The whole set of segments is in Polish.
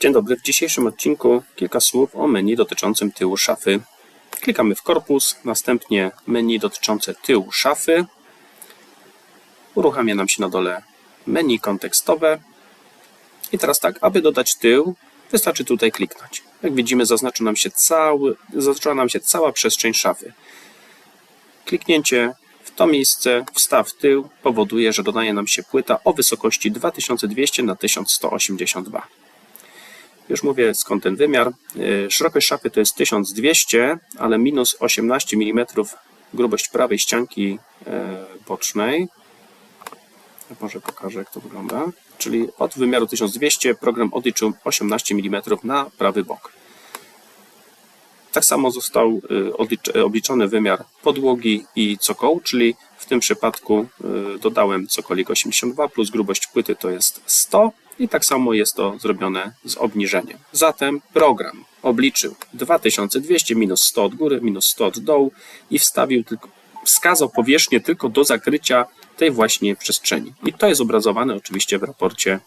Dzień dobry, w dzisiejszym odcinku kilka słów o menu dotyczącym tyłu szafy. Klikamy w korpus, następnie menu dotyczące tyłu szafy. Uruchamia nam się na dole menu kontekstowe. I teraz tak, aby dodać tył, wystarczy tutaj kliknąć. Jak widzimy, zaznacza nam się, cały, zaznacza nam się cała przestrzeń szafy. Kliknięcie w to miejsce, wstaw tył, powoduje, że dodaje nam się płyta o wysokości 2200 na 1182 już mówię skąd ten wymiar. Y, szerokość szafy to jest 1200, ale minus 18 mm grubość prawej ścianki e, bocznej. Może pokażę jak to wygląda. Czyli od wymiaru 1200 program odliczył 18 mm na prawy bok. Tak samo został y, obliczony wymiar podłogi i cokołu, czyli w tym przypadku y, dodałem cokolik 82 plus grubość płyty to jest 100 i tak samo jest to zrobione z obniżeniem. Zatem program obliczył 2200 minus 100 od góry, minus 100 od dołu i wstawił tylko, wskazał powierzchnię tylko do zakrycia tej właśnie przestrzeni. I to jest obrazowane oczywiście w raporcie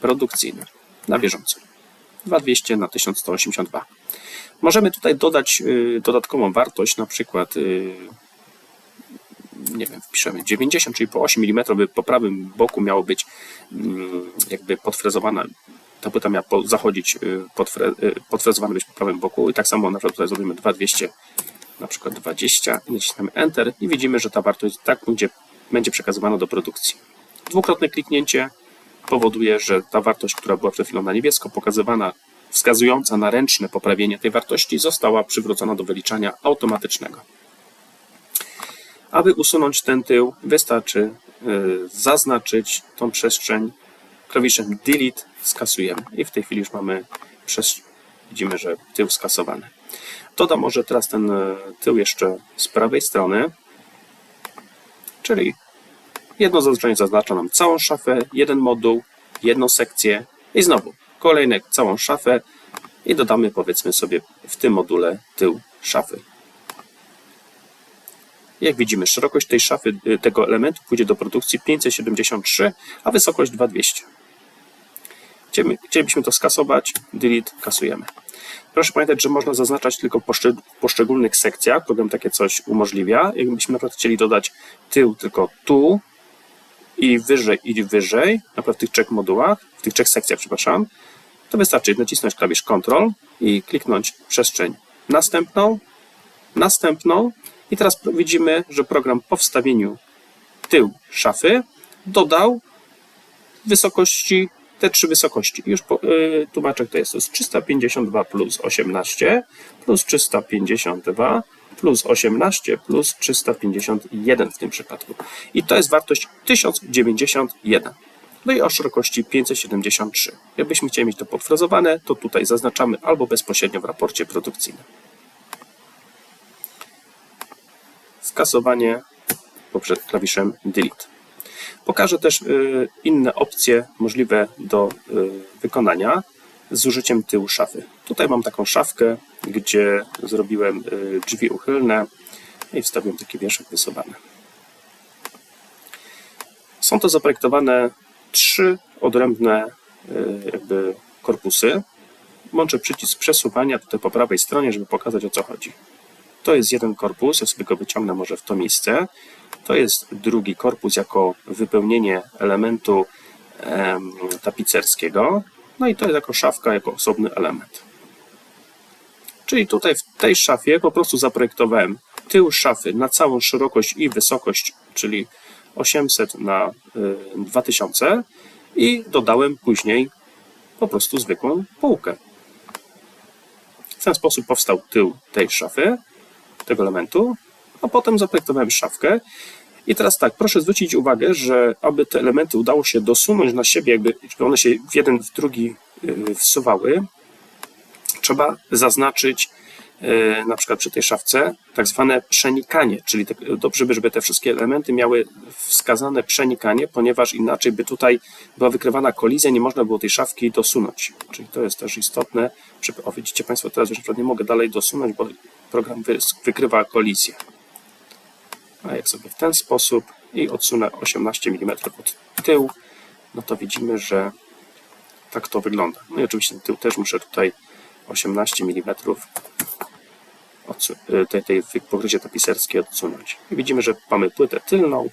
produkcyjnym na bieżąco. 2200 na 1182. Możemy tutaj dodać y, dodatkową wartość, na przykład y, nie wiem, wpiszemy 90, czyli po 8 mm by po prawym boku miało być mm, jakby podfrezowana, ta płyta miała zachodzić, y, podfre, podfrezowana być po prawym boku i tak samo na przykład tutaj zrobimy 2200, na przykład 20 i naciśniemy Enter i widzimy, że ta wartość tak będzie, będzie przekazywana do produkcji. Dwukrotne kliknięcie powoduje, że ta wartość, która była przed chwilą na niebiesko pokazywana wskazująca na ręczne poprawienie tej wartości została przywrócona do wyliczania automatycznego. Aby usunąć ten tył, wystarczy y, zaznaczyć tą przestrzeń klawiszem Delete, skasujemy i w tej chwili już mamy, widzimy, że tył skasowany. Dodam może teraz ten y, tył jeszcze z prawej strony, czyli jedno zaznaczenie zaznacza nam całą szafę, jeden moduł, jedną sekcję i znowu kolejne całą szafę i dodamy powiedzmy sobie w tym module tył szafy. Jak widzimy, szerokość tej szafy, y, tego elementu pójdzie do produkcji 573, a wysokość 2200. Chcielibyśmy to skasować, delete, kasujemy. Proszę pamiętać, że można zaznaczać tylko w poszczególnych sekcjach. Program takie coś umożliwia. Jakbyśmy na przykład chcieli dodać tył tylko tu i wyżej i wyżej, na przykład w tych trzech modułach, w tych trzech sekcjach, przepraszam, to wystarczy nacisnąć klawisz Ctrl i kliknąć przestrzeń następną, następną i teraz widzimy, że program po wstawieniu tył szafy dodał wysokości, te trzy wysokości. Już po, yy, tłumaczek to jest, to jest 352 plus 18 plus 352 plus 18 plus 351 w tym przypadku. I to jest wartość 1091 no i o szerokości 573. Jakbyśmy chcieli mieć to podfrazowane, to tutaj zaznaczamy albo bezpośrednio w raporcie produkcyjnym. Skasowanie poprzez klawiszem Delete. Pokażę też y, inne opcje możliwe do y, wykonania z użyciem tyłu szafy. Tutaj mam taką szafkę, gdzie zrobiłem y, drzwi uchylne i wstawiłem taki wieszak wysuwany. Są to zaprojektowane trzy odrębne y, jakby korpusy. Łączę przycisk przesuwania tutaj po prawej stronie, żeby pokazać o co chodzi. To jest jeden korpus, ja sobie go wyciągnę może w to miejsce. To jest drugi korpus jako wypełnienie elementu em, tapicerskiego. No i to jest jako szafka, jako osobny element. Czyli tutaj w tej szafie po prostu zaprojektowałem tył szafy na całą szerokość i wysokość, czyli 800 na 2000 y, i dodałem później po prostu zwykłą półkę. W ten sposób powstał tył tej szafy, tego elementu, a potem zaprojektowałem szafkę. I teraz tak, proszę zwrócić uwagę, że aby te elementy udało się dosunąć na siebie, jakby one się w jeden w drugi y, wsuwały, trzeba zaznaczyć E, na przykład przy tej szafce, tak zwane przenikanie, czyli dobrze by, żeby te wszystkie elementy miały wskazane przenikanie, ponieważ inaczej by tutaj była wykrywana kolizja, nie można było tej szafki dosunąć. Czyli to jest też istotne. O, widzicie Państwo, teraz już nie mogę dalej dosunąć, bo program wykrywa kolizję. A jak sobie w ten sposób i odsunę 18 mm od tyłu, no to widzimy, że tak to wygląda. No i oczywiście tył też muszę tutaj 18 mm y, tej, tej pokrycie tapiserskie odsunąć. I widzimy, że mamy płytę tylną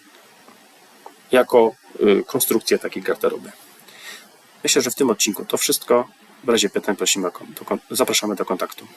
jako y, konstrukcję takiej garderoby. Myślę, że w tym odcinku to wszystko. W razie pytań prosimy zapraszamy do kontaktu.